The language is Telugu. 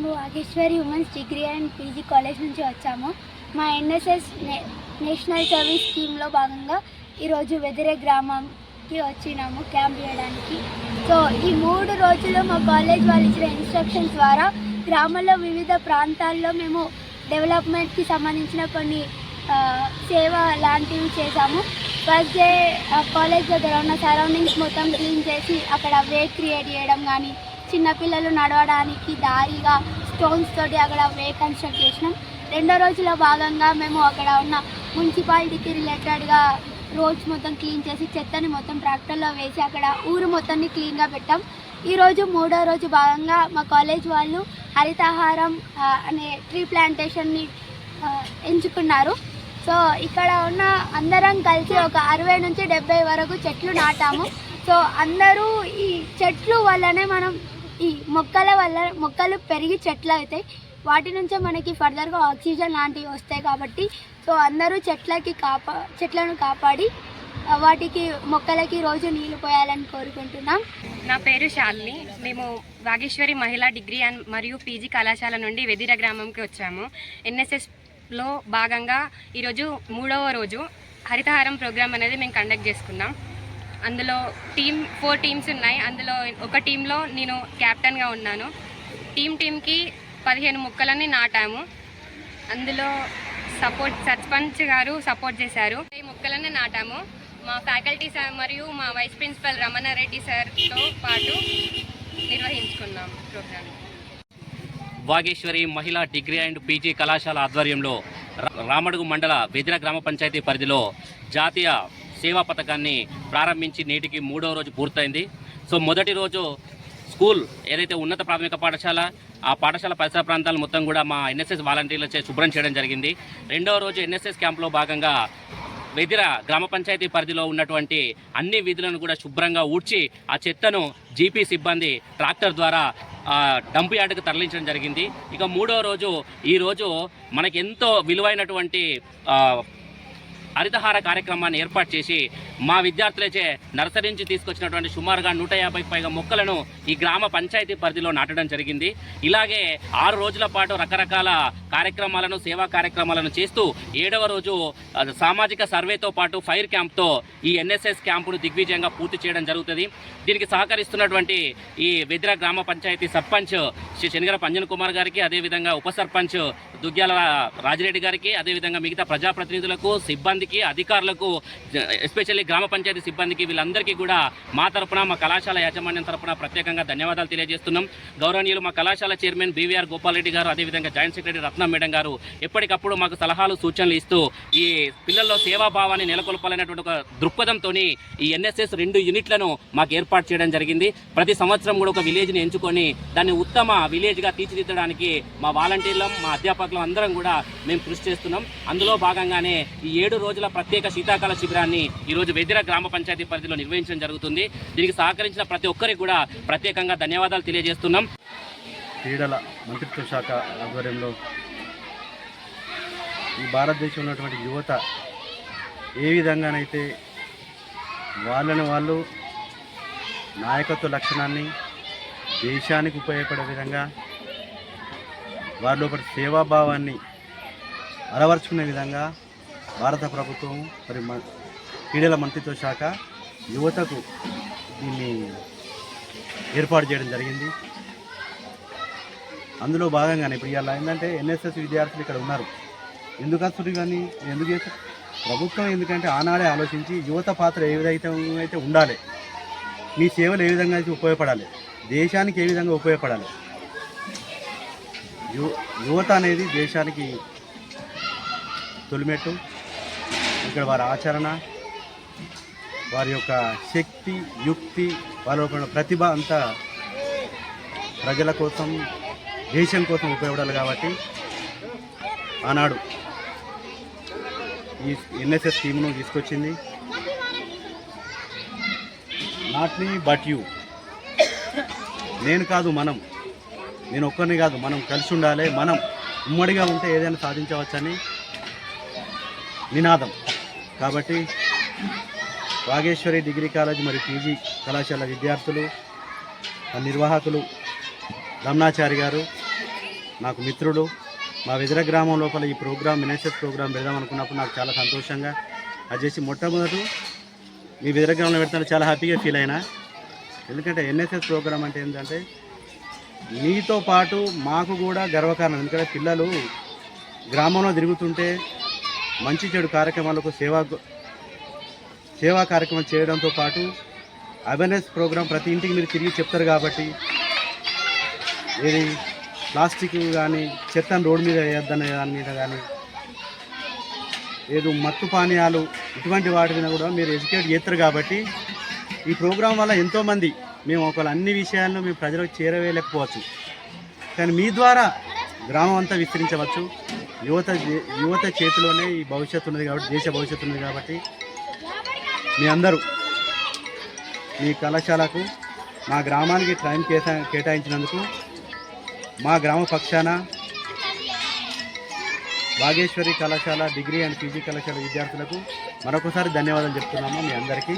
మేము Vageshwari women's degree and PG college నుంచి వచ్చాము. మా ఎన్ఎస్ఎస్ నేషనల్ సర్వీస్ స్కీమ్లో భాగంగా ఈరోజు వెదిరే గ్రామంకి వచ్చినాము క్యాంప్ చేయడానికి. సో ఈ మూడు రోజులు మా కాలేజ్ వాళ్ళు ఇచ్చిన ఇన్స్ట్రక్షన్స్ ద్వారా గ్రామంలో వివిధ ప్రాంతాల్లో మేము డెవలప్మెంట్కి సంబంధించిన కొన్ని సేవ లాంటివి చేశాము. ఫస్ట్ డే కాలేజ్ దగ్గర ఉన్న సరౌండింగ్స్ మొత్తం క్లీన్ చేసి అక్కడ వే క్రియేట్ చేయడం కానీ చిన్నపిల్లలు నడవడానికి దారిగా స్టోన్స్ తోటి అక్కడ వే కన్స్ట్రక్ట్ చేసినాం. రెండో రోజులో భాగంగా మేము అక్కడ ఉన్న మున్సిపాలిటీకి రిలేటెడ్గా రోడ్స్ మొత్తం క్లీన్ చేసి చెత్తని మొత్తం ట్రాక్టర్లో వేసి అక్కడ ఊరు మొత్తాన్ని క్లీన్గా పెట్టాం. ఈరోజు మూడో రోజు భాగంగా మా కాలేజ్ వాళ్ళు హరితహారం అనే ట్రీ ప్లాంటేషన్ని ఎంచుకున్నారు. సో ఇక్కడ ఉన్న అందరం కలిసి ఒక అరవై నుంచి డెబ్బై వరకు చెట్లు నాటాము. సో అందరూ ఈ చెట్లు వల్లనే మనం ఈ మొక్కల వల్ల మొక్కలు పెరిగి చెట్లు అవుతాయి వాటి నుంచే మనకి ఫర్దర్గా ఆక్సిజన్ లాంటివి వస్తాయి కాబట్టి సో అందరూ చెట్లకి కాపా చెట్లను కాపాడి వాటికి మొక్కలకి రోజు నీళ్ళు పోయాలని కోరుకుంటున్నాం. నా పేరు శాలిని. మేము వాగేశ్వరి మహిళా డిగ్రీ అండ్ మరియు పీజీ కళాశాల నుండి వెదిర గ్రామంకి వచ్చాము. ఎన్ఎస్ఎస్లో భాగంగా ఈరోజు మూడవ రోజు హరితహారం ప్రోగ్రాం అనేది మేము కండక్ట్ చేసుకున్నాం. అందులో టీమ్ ఫోర్ టీమ్స్ ఉన్నాయి. అందులో ఒక టీంలో నేను క్యాప్టెన్గా ఉన్నాను. టీం టీంకి పదిహేను మొక్కలని నాటాము. అందులో సపోర్ట్ సర్పంచ్ గారు సపోర్ట్ చేశారు. ఈ ముక్కలని నాటాము. మా ఫ్యాకల్టీ సార్ మరియు మా వైస్ ప్రిన్సిపల్ రమణారెడ్డి సార్తో పాటు నిర్వహించుకున్నాం ప్రోగ్రామ్. వాగేశ్వరి మహిళా డిగ్రీ అండ్ పీజీ కళాశాల ఆధ్వర్యంలో రా- రామడుగు మండల వెదిర గ్రామ పంచాయతీ పరిధిలో జాతీయ సేవా పథకాన్ని ప్రారంభించి నేటికి మూడవ రోజు పూర్తయింది. సో మొదటి రోజు స్కూల్ ఏదైతే ఉన్నత ప్రాథమిక పాఠశాల ఆ పాఠశాల పరిసర ప్రాంతాలు మొత్తం కూడా మా ఎన్ఎస్ఎస్ వాలంటీర్లచే శుభ్రం చేయడం జరిగింది. రెండవ రోజు ఎన్ఎస్ఎస్ క్యాంప్లో భాగంగా వెదిర గ్రామ పంచాయతీ పరిధిలో ఉన్నటువంటి అన్ని వీధులను కూడా శుభ్రంగా ఊడ్చి ఆ చెత్తను జీపీ సిబ్బంది ట్రాక్టర్ ద్వారా డంప్ యార్డుకు తరలించడం జరిగింది. ఇక మూడో రోజు ఈ రోజు మనకి ఎంతో విలువైనటువంటి హరితహార కార్యక్రమాన్ని ఏర్పాటు చేసి మా విద్యార్థులచే నర్సరీ నుంచి తీసుకొచ్చినటువంటి సుమారుగా నూట యాభైకి పైగా మొక్కలను ఈ గ్రామ పంచాయతీ పరిధిలో నాటడం జరిగింది. ఇలాగే ఆరు రోజుల పాటు రకరకాల కార్యక్రమాలను సేవా కార్యక్రమాలను చేస్తూ ఏడవ రోజు సామాజిక సర్వేతో పాటు ఫైర్ క్యాంప్తో ఈ ఎన్ఎస్ఎస్ క్యాంపును దిగ్విజయంగా పూర్తి చేయడం జరుగుతుంది. దీనికి సహకరిస్తున్నటువంటి ఈ వెద్ర గ్రామ పంచాయతీ సర్పంచ్ శ్రీ శనిగర పంజన్ కుమార్ గారికి అదేవిధంగా ఉప సర్పంచ్ దుగ్గ్యాల రాజిరెడ్డి గారికి అదేవిధంగా మిగతా ప్రజాప్రతినిధులకు సిబ్బందికి అధికారులకు ఎస్పెషల్లీ గ్రామ పంచాయతీ సిబ్బందికి వీళ్ళందరికీ కూడా మా తరపున మా కళాశాల యాజమాన్యం తరపున ప్రత్యేకంగా ధన్యవాదాలు తెలియజేస్తున్నాం. గౌరవనీయులు మా కళాశాల చైర్మన్ బీవీఆర్ గోపాలరెడ్డి గారు అదేవిధంగా జాయింట్ సెక్రటరీ రత్నం మేడం గారు ఎప్పటికప్పుడు మాకు సలహాలు సూచనలు ఇస్తూ ఈ పిల్లల్లో సేవాభావాన్ని నెలకొల్పాలనేటువంటి ఒక దృక్పథంతో ఈ ఎన్ఎస్ఎస్ రెండు యూనిట్లను మాకు ఏర్పాటు చేయడం జరిగింది. ప్రతి సంవత్సరం కూడా ఒక విలేజ్ని ఎంచుకొని దాన్ని ఉత్తమ విలేజ్గా తీర్చిదిద్దడానికి మా వాలంటీర్లం మా అధ్యాపకులం అందరం కూడా మేము కృషి చేస్తున్నాం. అందులో భాగంగానే ఈ ఏడు రోజుల ప్రత్యేక శీతాకాల శిబిరాన్ని ఈరోజు వెదిర గ్రామ పంచాయతీ పరిధిలో నిర్వహించడం జరుగుతుంది. దీనికి సహకరించిన ప్రతి ఒక్కరికి కూడా ప్రత్యేకంగా ధన్యవాదాలు తెలియజేస్తున్నాం. క్రీడల మంత్రిత్వ శాఖ ఆధ్వర్యంలో ఈ భారతదేశంలో ఉన్నటువంటి యువత ఏ విధంగానైతే వాళ్ళని వాళ్ళు నాయకత్వ లక్షణాన్ని దేశానికి ఉపయోగపడే విధంగా వారిలో ఒకటి సేవాభావాన్ని అలవర్చుకునే విధంగా భారత ప్రభుత్వం మరి క్రీడల మంత్రిత్వ శాఖ యువతకు దీన్ని ఏర్పాటు చేయడం జరిగింది. అందులో భాగంగానే ఇప్పుడు ఇవాళ ఏంటంటే ఎన్ఎస్ఎస్ విద్యార్థులు ఇక్కడ ఉన్నారు. ఎందుకు వస్తుంది కానీ ఎందుకు చేస్తారు? ప్రభుత్వం ఎందుకంటే ఆనాడే ఆలోచించి యువత పాత్ర ఏ విధంగా అయితే ఉండాలి మీ సేవలు ఏ విధంగా అయితే ఉపయోగపడాలి దేశానికి ఏ విధంగా ఉపయోగపడాలి? యు యువత అనేది దేశానికి తొలిమెట్టు. ఇక్కడ వారి ఆచరణ వారి యొక్క శక్తి యుక్తి వారి యొక్క ప్రతిభ అంతా ప్రజల కోసం దేశం కోసం ఉపయోగపడాలి కాబట్టి ఆనాడు ఈ ఎన్ఎస్ఎస్ స్కీమ్ను తీసుకొచ్చింది. Not me but you. నేను కాదు మనం. నేను ఒక్కరిని కాదు మనం కలిసి ఉండాలి. మనం ఉమ్మడిగా ఉంటే ఏదైనా సాధించవచ్చని నినాదం. కాబట్టి వాగేశ్వరి డిగ్రీ కాలేజ్ మరియు పీజీ కళాశాల విద్యార్థులు నిర్వాహకులు రమణాచారి గారు నాకు మిత్రుడు మా వెదిర గ్రామం లోపల ఈ ప్రోగ్రాం ఎన్ఎస్ఎస్ ప్రోగ్రాం పెడదాం అనుకున్నప్పుడు నాకు చాలా సంతోషంగా అది చేసి మొట్టమొదటి మీ వెదిర గ్రామంలో పెడతాను చాలా హ్యాపీగా ఫీల్ అయినా. ఎందుకంటే ఎన్ఎస్ఎస్ ప్రోగ్రామ్ అంటే ఏంటంటే మీతో పాటు మాకు కూడా గర్వకారణం. ఎందుకంటే పిల్లలు గ్రామంలో తిరుగుతుంటే మంచి చెడు కార్యక్రమాలకు సేవా సేవా కార్యక్రమం చేయడంతో పాటు అవేర్నెస్ ప్రోగ్రాం ప్రతి ఇంటికి మీరు తిరిగి చెప్తారు కాబట్టి ఏది ప్లాస్టిక్ కానీ చెత్తను రోడ్డు మీద వేయొద్దనే దాని మీద కానీ ఏదో మత్తు పానీయాలు ఇటువంటి వాటి మీద కూడా మీరు ఎడ్యుకేట్ చేస్తారు కాబట్టి ఈ ప్రోగ్రాం వల్ల ఎంతోమంది మేము ఒకవేళ అన్ని విషయాలను మేము ప్రజలకు చేరవేయలేకపోవచ్చు. కానీ మీ ద్వారా గ్రామం అంతా విస్తరించవచ్చు. యువత యువత చేతిలోనే ఈ భవిష్యత్తు ఉన్నది కాబట్టి దేశ భవిష్యత్తు ఉన్నది కాబట్టి మీ అందరూ మీ కళాశాలకు మా గ్రామానికి టైం కేటా కేటాయించినందుకు మా గ్రామ పక్షాన భాగేశ్వరి కళాశాల డిగ్రీ అండ్ పీజీ కళాశాల విద్యార్థులకు మరొకసారి ధన్యవాదాలు చెప్తున్నాము మీ అందరికీ.